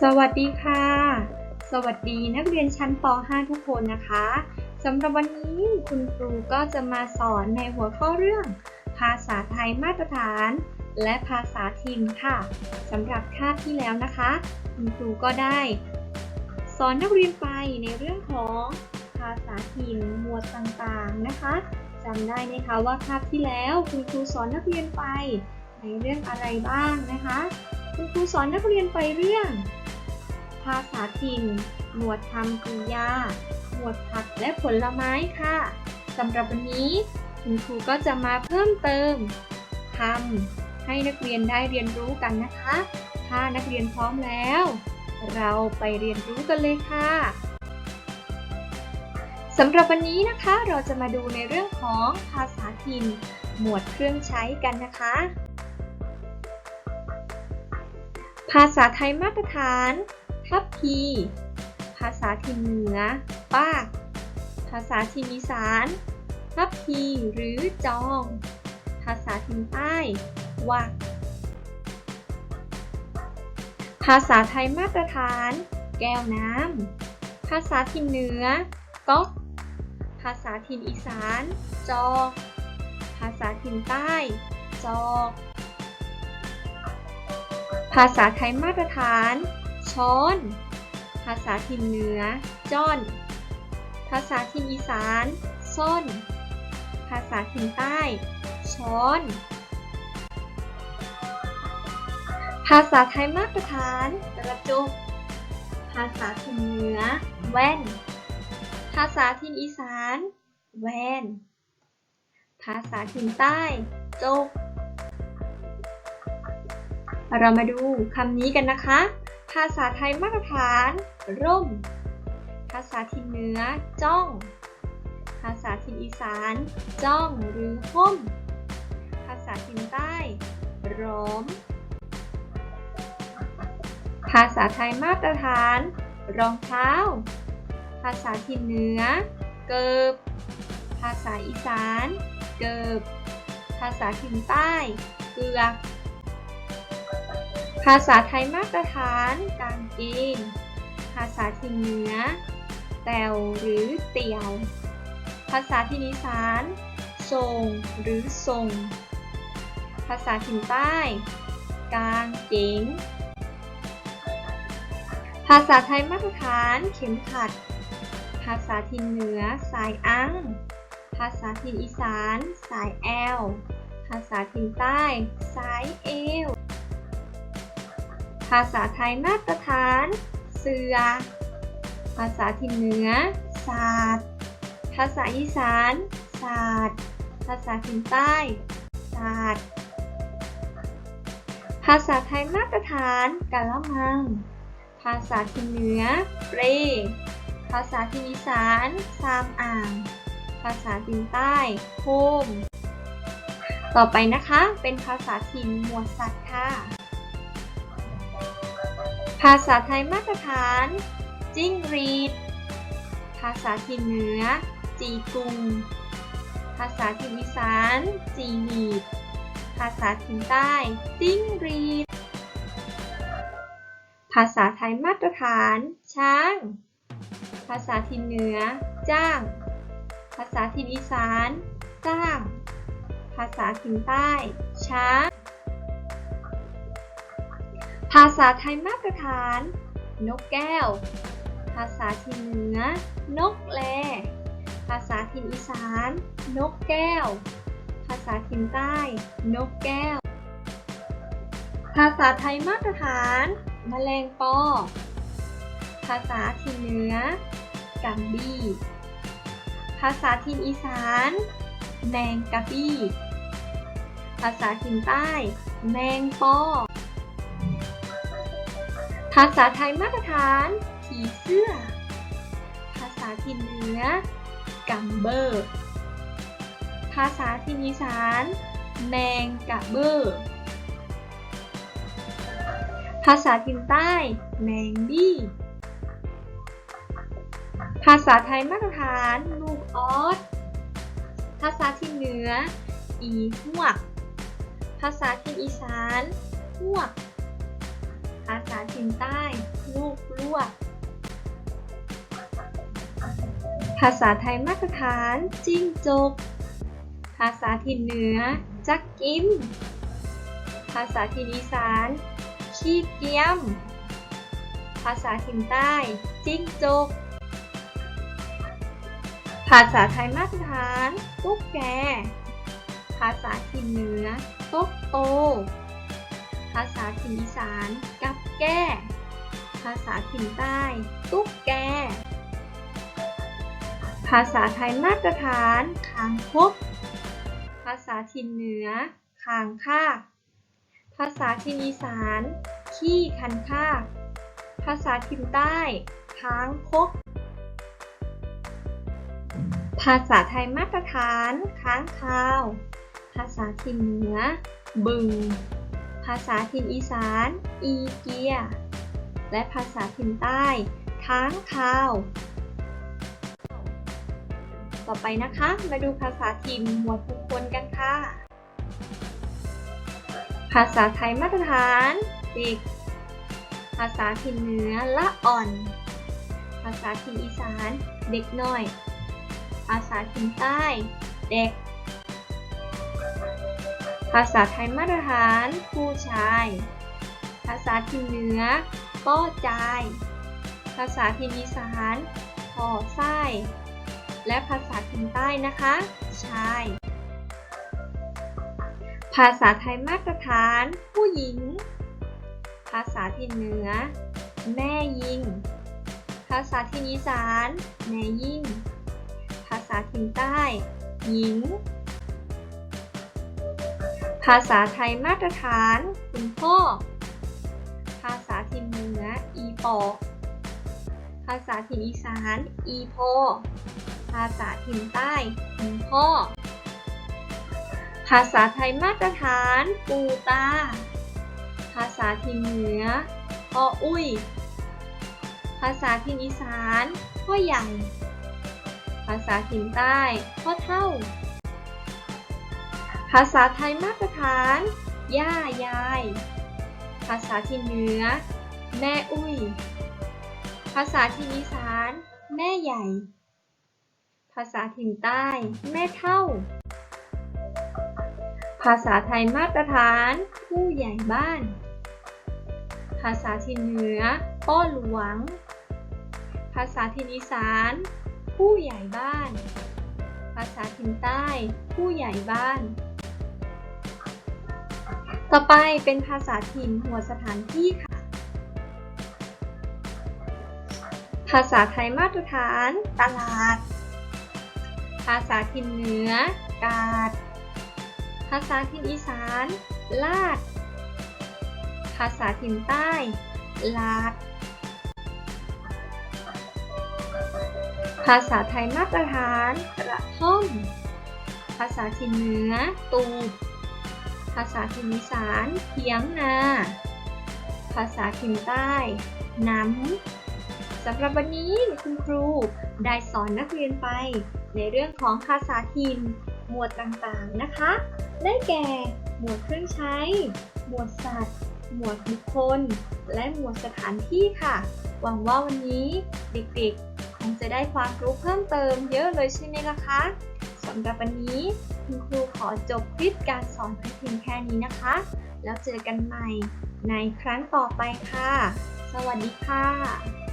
สวัสดีค่ะ สวัสดีนักเรียนชั้นป .5 ทุกคนนะคะสำหรับวันนี้คุณครูก็จะมาสอนในหัวข้อเรื่อง ภาษาไทยมาตรฐาน และภาษาถิ่นค่ะสำหรับคาบที่แล้วนะคะ คุณครูก็ได้ สอนนักเรียนไปในเรื่องของภาษาถิ่นหมวดต่างๆนะคะจำได้ไหมคะว่าคาบที่แล้วคุณครูสอนนักเรียนไปในเรื่องอะไรบ้างนะคะ คุณครูสอนนักเรียนไปเรื่อง ภาษาถิ่น หมวดคำกริยา หมวดผักและผลไม้ค่ะสำหรับวันนี้คุณครูก็จะมาเพิ่มเติมคำให้นักเรียนได้เรียนรู้กันนะคะ ถ้านักเรียนพร้อมแล้ว เราไปเรียนรู้กันเลยค่ะสำหรับวันนี้นะคะเราจะมาดูในเรื่องของภาษาถิ่น หมวดเครื่องใช้กันนะคะ ภาษาไทยมาตรฐาน ทัพพี ภาษาถิ่นเหนือ ป้า ภาษาถิ่นอีสาน ทัพพีหรือจอง ภาษาถิ่นใต้วักภาษาไทยมาตรฐาน แก้วน้ำ ภาษาถิ่นเหนือ ก๊อกภาษาถิ่นอีสาน จอ ภาษาถิ่นใต้ จอก ภาษาไทยมาตรฐาน ช้อน ภาษาถิ่นเหนือ จ้อน ภาษาถิ่นอีสาน ส้น ภาษาถิ่นใต้ ช้อน ภาษาไทยมาตรฐาน กระจก ภาษาถิ่นเหนือ แว่น ภาษาถิ่นอีสาน แวน ภาษาถิ่นใต้ จก เรามาดูคำนี้กันนะคะ ภาษาไทยมาตรฐาน ร่ม ภาษาถิ่นเหนือ จ้อง ภาษาถิ่นอีสาน จ้องหรือห้มภาษาถิ่นใต้ ร้อม ภาษาไทยมาตรฐาน รองเท้า ภาษาถิ่นเหนือ เกิบ ภาษาอีสาน เกิบ ภาษาถิ่นใต้ เกือก ภาษาไทยมาตรฐานกางเกงภาษาถิ่นเหนือแตวหรือเตียว ภาษาถิ่นอีสานทรงหรือทรง ภาษาถิ่นใต้ กางเกงภาษาไทยมาตรฐานเข็มขัด ภาษาถิ่นเหนือสายอัง ภาษาถิ่นอีสาน สายแอล ภาษาถิ่นใต้ สายเอว ภาษาไทยมาตรฐาน เสือ ภาษาถิ่นเหนือ ศาสตร์ ภาษาอีสาน ศาสตร์ ภาษาถิ่นใต้ ศาสตร์ ภาษาไทยมาตรฐานกะละมัง ภาษาถิ่นเหนือ เปรภาษาถิ่นอีสานซามอ่าง ภาษาถิ่นใต้โฮมต่อไปนะคะ เป็นภาษาถิ่นหมวดสัตว์ค่ะ ภาษาไทยมาตรฐาน จิ้งรีด ภาษาถิ่นเหนือ จีกุง ภาษาถิ่นอีสาน จีหนีด ภาษาถิ่นใต้ จิ้งรีด ภาษาไทยมาตรฐาน ช้าง ภาษาถิ่นเหนือ จ้าง ภาษาถิ่นอีสาน จ้าง ภาษาถิ่นใต้ ช้าง ภาษาไทยมาตรฐาน นกแก้ว ภาษาถิ่นเหนือ นกแล ภาษาถิ่นอีสาน นกแก้ว ภาษาถิ่นใต้ นกแก้ว ภาษาไทยมาตรฐานแมลงปอ ภาษาถิ่นเหนือ กัมบี้ ภาษาถิ่นอีสาน แมงกะบี้ ภาษาถิ่นใต้ แมงปอาษาไทยมาตรฐาน ผีเสื้อ ภาษาถิ่นเหนือ กัมเบอร์ ภาษาถิ่นอีสาน แมงกะเบอร์ ภาษาถิ่นใต้ แมงบี้ ภาษาไทยมาตรฐาน ลูกออส ภาษาถิ่นเหนือ อีหวก ภาษาถิ่นอีสานหวก ษาถิ่นถิ่นใต้ ลูกลวด ภาษาไทยมาตรฐานจิ้งจก ภาษาถิ่นเหนือ จักกิม ภาษาถิ่นอีสาน ขี้เกียม ภาษาถิ่นใต้ จิ้งจก ภาษาไทยมาตรฐานตุ๊กแก ภาษาถิ่นเหนือโต๊กโตภาษาถิ่นอีสานกับ แก้ ภาษาถิ่นใต้ ตุ๊กแก ภาษาไทยมาตรฐานคางคก ภาษาถิ่นเหนือคางคาก ภาษาถิ่นอีสาน ขี้คันคาก ภาษาถิ่นใต้ค้างคก ภาษาไทยมาตรฐาน ค้างคาว ภาษาถิ่นเหนือ บึง ภาษาถิ่นอีสาน อีเกีย และภาษาถิ่นใต้ ค้างคาว ต่อไปนะคะ มาดูภาษาถิ่นหมวดบุคคลกันค่ะ ภาษาไทยมาตรฐานเด็ก ภาษาถิ่นเหนือละอ่อน ภาษาถิ่นอีสาน เด็กน้อย ภาษาถิ่นใต้ เด็ก ภาษาไทยมาตรฐานผู้ชาย ภาษาถิ่นเหนือป้อจาย ภาษาถิ่นอีสานพอไส้และภาษาถิ่นใต้นะคะ ชาย ภาษาไทยมาตรฐาน ผู้หญิง ภาษาถิ่นเหนือ แม่ยิง ภาษาถิ่นอีสานแม่ยิ่ง ภาษาถิ่นใต้ หญิง ภาษาไทยมาตรฐาน คุณพ่อ ภาษาถิ่นเหนือ อีปอ ภาษาถิ่นอีสาน อีโพภาษาถิ่นใต้ คุณพ่อ ภาษาไทยมาตรฐาน ปูตา ภาษาถิ่นเหนือพ่ออุ้ย ภาษาถิ่นอีสานพ่อใหญ่ภาษาถิ่นใต้พ่อเท่า ภาษาไทยมาตรฐาน ย่ายาย ภาษาถิ่นเหนือ แม่อุ้ย ภาษาถิ่นอีสาน แม่ใหญ่ ภาษาถิ่นใต้ แม่เท่า ภาษาไทยมาตรฐาน ผู้ใหญ่บ้าน ภาษาถิ่นเหนือ ป้อหลวง ภาษาถิ่นอีสาน ผู้ใหญ่บ้าน ภาษาถิ่นใต้ ผู้ใหญ่บ้าน ต่อไปเป็นภาษาถิ่นหัวสถานที่ค่ะ ภาษาไทยมาตรฐาน ตลาด ภาษาถิ่นเหนือ กาด ภาษาถิ่นอีสาน ลาด ภาษาถิ่นใต้ ลาด ภาษาไทยมาตรฐาน กระท่อม ภาษาถิ่นเหนือ ตูบาษาถิ่นอีสานเถียงนา ภาษาถิ่นใต้น้ำสำหรับวันนี้คุณครูได้สอนนักเรียนไป ในเรื่องของภาษาถิ่นหมวดต่างๆนะคะ ได้แก่ หมวดเครื่องใช้ หมวดสัตว์ หมวดบุคคล และหมวดสถานที่ค่ะ หวังว่าวันนี้เด็กๆ คงจะได้ความรู้เพิ่มเติมเยอะเลยใช่ไหมล่ะคะำหรับวันนี้ คุณครูขอจบคลิปการสอนเพียงแค่นี้นะคะ แล้วเจอกันใหม่ในครั้งต่อไปค่ะ สวัสดีค่ะ